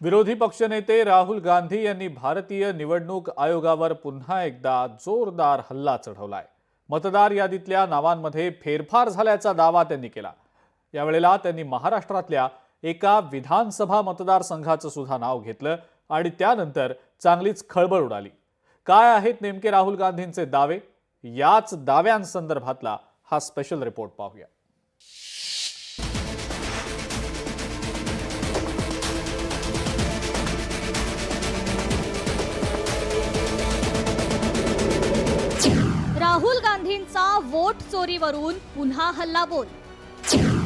विरोधी पक्षनेते राहुल गांधी यांनी भारतीय निवडणूक आयोगावर पुन्हा एकदा जोरदार हल्ला चढवलाय. मतदार यादीतल्या नावांमध्ये फेरफार झाल्याचा दावा त्यांनी केला. यावेळेला त्यांनी महाराष्ट्रातल्या एका विधानसभा मतदारसंघाचं सुद्धा नाव घेतलं आणि त्यानंतर चांगलीच खळबळ उडाली. काय आहेत नेमके राहुल गांधींचे दावे? याच दाव्यांसंदर्भातला हा स्पेशल रिपोर्ट पाहूया. राहुल गांधींचा वोट चोरीवरून पुन्हा हल्लाबोल.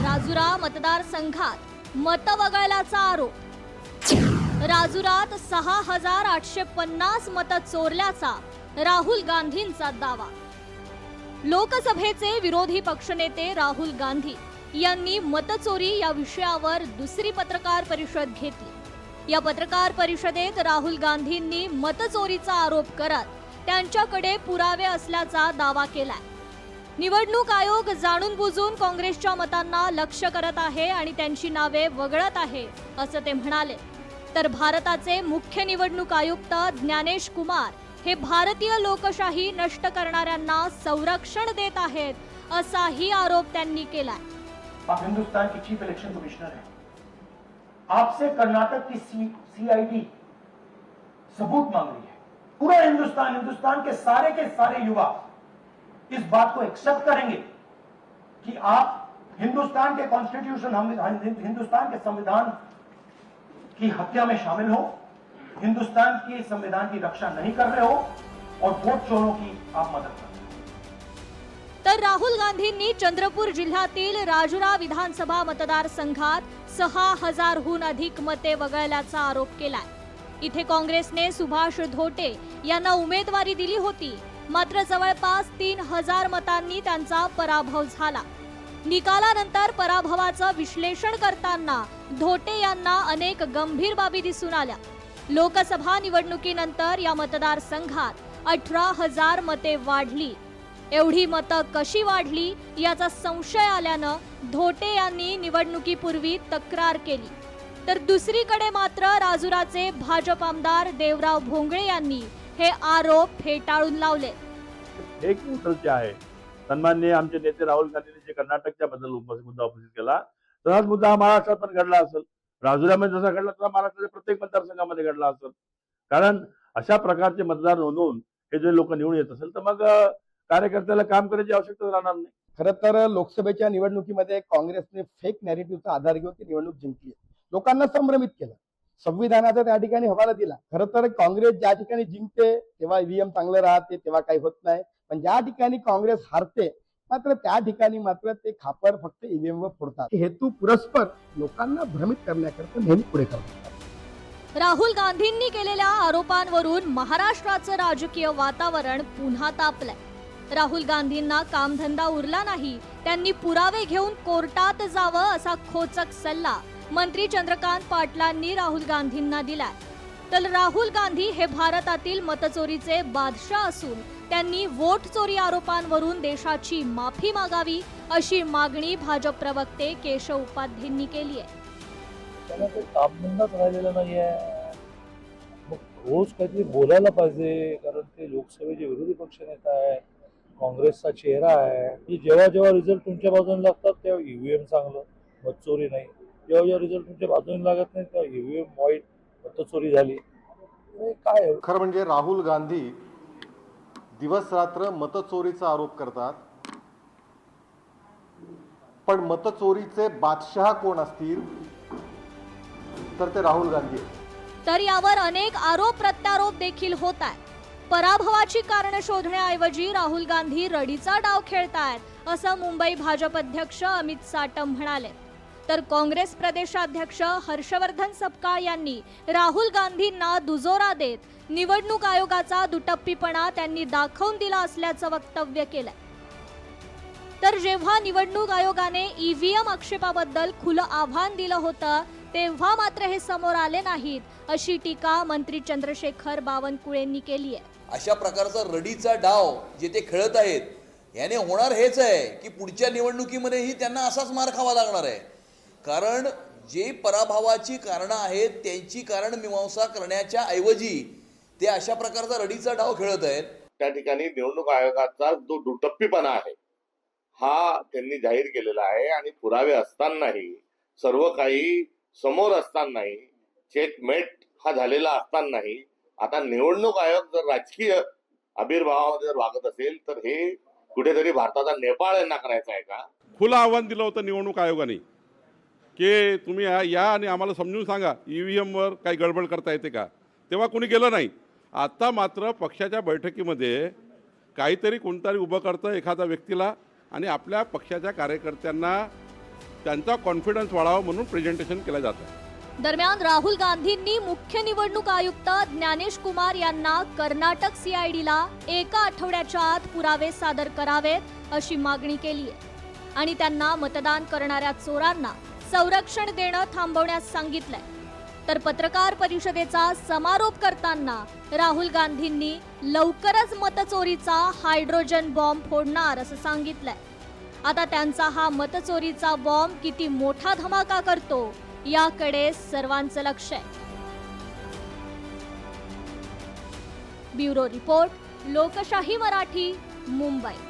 राजुरा मतदारसंघात मत वगळल्याचा आरोप. राजुरात सहा हजार आठशे पन्नास मत चोरल्याचा राहुल गांधींचा दावा. लोकसभेचे विरोधी पक्षनेते राहुल गांधी यांनी मतचोरी या विषयावर दुसरी पत्रकार परिषद घेतली. या पत्रकार परिषदेत राहुल गांधींनी मतचोरीचा आरोप करत त्यांच्याकडे पुरावे असल्याचा दावा केलाय. निवडणूक आयोग जाणून बुजून काँग्रेसच्या मतांना लक्ष करत आहे आणि त्यांची नावे वगळत आहे असं ते म्हणाले. तर भारताचे मुख्य निवडणूक आयुक्त ज्ञानेश कुमार हे भारतीय लोकशाही नष्ट करणाऱ्यांना संरक्षण देत आहेत असाही आरोप त्यांनी केलाय. आप हिंदुस्तान की चीफ इलेक्शन कमिश्नर हैं। आपसे कर्नाटक की सीआईडी सबूत मांग रही है। पूरा हिंदुस्तान हिंदुस्तान के सारे के सारे युवा इस बात को एक्सेप्ट करेंगे कि आप हिंदुस्तान के कॉन्स्टिट्यूशन हम हिंदुस्तान के संविधान की हत्या में शामिल हो हिंदुस्तान की संविधान की रक्षा नहीं कर रहे हो और वोट चोरों की आप मदद कर रहे हो। तर राहुल गांधींनी चंद्रपूर जिल्ह्यातील राजुरा विधानसभा मतदारसंघात सहा हजारहून अधिक मते वगळल्याचा आरोप केलाय. इथे काँग्रेसने सुभाष धोटे यांना उमेदवारी दिली होती. मात्र जवळपास तीन हजार मतांनी त्यांचा पराभव झाला. निकालानंतर पराभवाचं विश्लेषण करताना धोटे यांना अनेक गंभीर बाबी दिसून आल्या. लोकसभा निवडणुकीनंतर या मतदारसंघात अठरा हजार मते वाढली. एवढी मतं कशी वाढली याचा संशय आल्यानं धोटे यांनी निवडणुकीपूर्वी तक्रार केली. तर दुसरीकडे मात्र राजुराचे भाजप आमदार देवराव भोंगळे यांनी हे आरोप फेटाळून लावले. एक न्यूट्रलचे आहे. सन्माननीय आमचे नेते राहुल गांधींनी जे कर्नाटकच्या बद्दल मुद्दा उपस्थित केला तसाच मुद्दा हा महाराष्ट्रात पण घडला असेल. राजुऱ्यामध्ये जसा घडला तसा महाराष्ट्राच्या प्रत्येक मतदारसंघामध्ये घडला असेल. कारण अशा प्रकारचे मतदार नोंदवून हे जे लोक निवडून येत असेल तर मग कार्यकर्त्याला काम करायची आवश्यकता राहणार नाही. खरं तर लोकसभेच्या निवडणुकीमध्ये काँग्रेसने फेक नॅरेटिव्हचा आधार घेऊन ती निवडणूक जिंकली. लोकांना संभ्रमित केलं. संविधानाचा त्या ठिकाणी हवाला दिला. खरं तर काँग्रेस ज्या ठिकाणी जिंकते तेव्हा ईव्हीएम चांगलं राहते तेव्हा काही होत नाही. पण ज्या ठिकाणी काँग्रेस हारते मात्र त्या ठिकाणी मात्र ते खापर फक्त ईव्हीएम वर फोडतात. हेतू पुरस्पर लोकांना भ्रमित करण्याकरता नेहमी पुढे करतात. राहुल गांधींनी केलेल्या आरोपांवरून महाराष्ट्राचं राजकीय वातावरण पुन्हा तापलंय. राहुल गांधींना कामधंदा उरला नाही त्यांनी पुरावे घेऊन कोर्टात जावं असा खोचक सल्ला मंत्री चंद्रकांत पाटलांनी राहुल गांधींना दिलाय. तर राहुल गांधी हे भारतातील मतचोरीचे बादशाह असून त्यांनी वोट चोरी आरोपांवरून देशाची माफी मागावी अशी मागणी भाजप प्रवक्ते केशव उपाध्येंनी केली आहे. नाही आहे मग रोज काहीतरी बोलायला पाहिजे कारण ते लोकसभेचे विरोधी पक्षनेता आहे काँग्रेसचा चेहरा आहे. की जेव्हा जेव्हा रिझल्ट तुमच्या बाजूने लागतात तेव्हा ईव्हीएम चांगलं मतचोरी नाही. जेव्हा जेव्हा रिझल्ट तुमच्या बाजूने लागत नाही तेव्हा ईव्हीएम वाईट मतचोरी झाली. काय? खरं म्हणजे राहुल गांधी दिवस रात्र मतचोरीचा आरोप करतात. पण मतचोरीचे बादशहा कोण असतील? तर ते राहुल गांधी तर यावर अनेक आरोप प्रत्यारोप देखील होत आहेत. पराभवाची कारण शोधण्याऐवजी राहुल गांधी रडीचा डाव खेळतायत असं मुंबई भाजप अध्यक्ष अमित साटम म्हणाले. तर काँग्रेस प्रदेशाध्यक्ष हर्षवर्धन सपकाळ यांनी राहुल गांधींना दुजोरा देत निवडणूक आयोगाचा दुटप्पीपणा त्यांनी दाखवून दिला असल्याचं वक्तव्य केलंय. तर जेव्हा निवडणूक आयोगाने ईव्हीएम आक्षेपाबद्दल खुलं आव्हान दिलं होतं तेव्हा मात्र हे समोर आले नाहीत अशी टीका मंत्री चंद्रशेखर बावनकुळेंनी केली आहे अशा प्रकारचा रडीचा डाव जे ते खेळत आहेत याने होणार हेच आहे की पुढच्या निवडणुकीमध्येही त्यांना असाच मार खावा लागणार आहे. कारण जे पराभवाची कारणं आहेत त्यांची कारण मीमांसा करण्याच्या ऐवजी ते अशा प्रकारचा रडीचा डाव खेळत आहेत. त्या ठिकाणी निवडणूक आयोगाचा जो दुटप्पीपणा आहे हा त्यांनी जाहीर केलेला आहे आणि पुरावे असतानाही सर्व काही समोर असतानाही चेकमेट हा झालेला असतानाही आता निवडणूक आयोग जर राजकीय आविर्भावामध्ये जर वागत असेल तर हे कुठेतरी भारताचा नेपाळ यांना करायचा आहे का? खुलं आव्हान दिलं होतं निवडणूक आयोगाने. की तुम्ही या- या आणि आम्हाला समजून सांगा ई व्ही एमवर काही गडबड करता येते का? तेव्हा कोणी गेलं नाही. आता मात्र पक्षाच्या बैठकीमध्ये काहीतरी कोणतरी उभं करतं एखाद्या व्यक्तीला आणि आपल्या पक्षाच्या कार्यकर्त्यांना त्यांचा कॉन्फिडन्स वाढावा म्हणून प्रेझेंटेशन केलं जातं. दरम्यान राहुल गांधींनी मुख्य निवडणूक आयुक्त ज्ञानेश कुमार यांना कर्नाटक सीआयडीला एका आठवड्याच्या आत पुरावे सादर करावेत अशी मागणी केली आहे आणि त्यांना मतदान करणाऱ्या चोरांना संरक्षण देणं थांबवण्यास सांगितलंय. तर पत्रकार परिषदेचा समारोप करताना राहुल गांधींनी लवकरच मतचोरीचा हायड्रोजन बॉम्ब फोडणार असं सांगितलंय. आता त्यांचा हा मतचोरीचा बॉम्ब किती मोठा धमाका करतो याकडे सर्वांचं लक्ष आहे. ब्युरो रिपोर्ट लोकशाही मराठी मुंबई.